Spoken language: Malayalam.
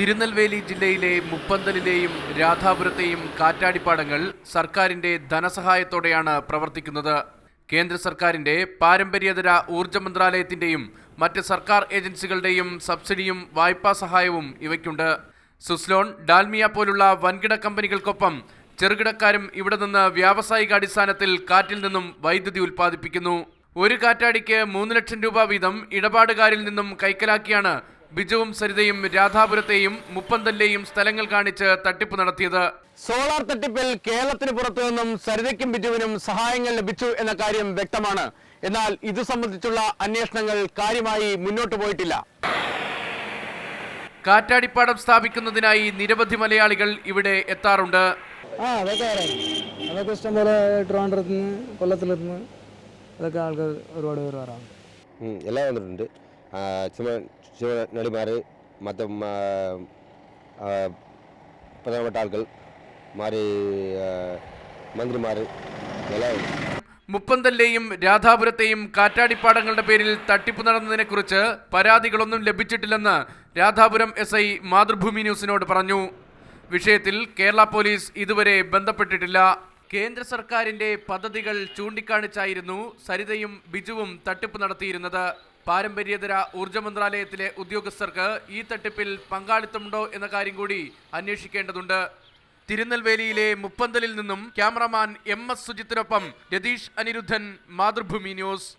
തിരുനെൽവേലി ജില്ലയിലെ മുപ്പന്തലിലെയും രാധാപുരത്തെയും കാറ്റാടിപ്പാടങ്ങൾ സർക്കാരിന്റെ ധനസഹായത്തോടെയാണ് പ്രവർത്തിക്കുന്നത്. കേന്ദ്ര സർക്കാരിന്റെ പാരമ്പര്യതര ഊർജ മന്ത്രാലയത്തിന്റെയും മറ്റ് സർക്കാർ ഏജൻസികളുടെയും സബ്സിഡിയും വായ്പാ സഹായവും ഇവയ്ക്കുണ്ട്. സുസ്ലോൺ ഡാൽമിയ പോലുള്ള വൻകിട കമ്പനികൾക്കൊപ്പം ചെറുകിടക്കാരും ഇവിടെ നിന്ന് വ്യാവസായിക അടിസ്ഥാനത്തിൽ കാറ്റിൽ നിന്നും വൈദ്യുതി ഉൽപ്പാദിപ്പിക്കുന്നു. ഒരു കാറ്റാടിക്ക് മൂന്ന് ലക്ഷം രൂപ വീതം ഇടപാടുകാരിൽ നിന്നും കൈക്കലാക്കിയാണ് ബിജുവും സരിതയും രാധാപുരത്തെയും മുപ്പന്തല്ലേയും സ്ഥലങ്ങൾ കാണിച്ച് തട്ടിപ്പ് നടത്തിയത്. സോളാർ തട്ടിപ്പിൽ കേരളത്തിന് പുറത്തു നിന്നും സരിതയ്ക്കും ബിജുവിനും സഹായങ്ങൾ ലഭിച്ചു എന്ന കാര്യം വ്യക്തമാണ്. എന്നാൽ ഇത് സംബന്ധിച്ചുള്ള അന്വേഷണങ്ങൾ കാര്യമായി മുന്നോട്ട് പോയിട്ടില്ല. കാറ്റാടിപ്പാടം സ്ഥാപിക്കുന്നതിനായി നിരവധി മലയാളികൾ ഇവിടെ എത്താറുണ്ട്. ആ ഇഷ്ടംപോലെ കൊല്ലത്തിലിരുന്ന് അതൊക്കെ ആൾക്കാർ ഒരുപാട് പേര് വരാറുണ്ട്. എല്ലാം വന്നിട്ടുണ്ട്. சிவ சிவ நடிமார் மற்ற பிரதமட்ட ஆட்கள் மாதிரி மந்திரிமார் எல்லாம் ഉണ്ട്. മുപ്പന്തലിലെയും രാധാപുരത്തെയും കാറ്റാടിപ്പാടങ്ങളുടെ പേരിൽ തട്ടിപ്പ് നടന്നതിനെക്കുറിച്ച് പരാതികളൊന്നും ലഭിച്ചിട്ടില്ലെന്ന് രാധാപുരം എസ് ഐ മാതൃഭൂമി ന്യൂസിനോട് പറഞ്ഞു വിഷയത്തിൽ കേരള പോലീസ് ഇതുവരെ ബന്ധപ്പെട്ടിട്ടില്ല കേന്ദ്ര സർക്കാരിന്റെ പദ്ധതികൾ ചൂണ്ടിക്കാണിച്ചായിരുന്നു സരിതയും ബിജുവും തട്ടിപ്പ് നടത്തിയിരുന്നത് പാരമ്പര്യേതര ഊർജ മന്ത്രാലയത്തിലെ ഉദ്യോഗസ്ഥർക്ക് ഈ തട്ടിപ്പിൽ പങ്കാളിത്തമുണ്ടോ എന്ന കാര്യം കൂടി അന്വേഷിക്കേണ്ടതുണ്ട്. തിരുനെൽവേലിയിലെ മുപ്പന്തലിൽ നിന്നും ക്യാമറമാൻ എം എസ് സുജിത്തിനൊപ്പം രതീഷ് അനിരുദ്ധൻ മാതൃഭൂമി ന്യൂസ്.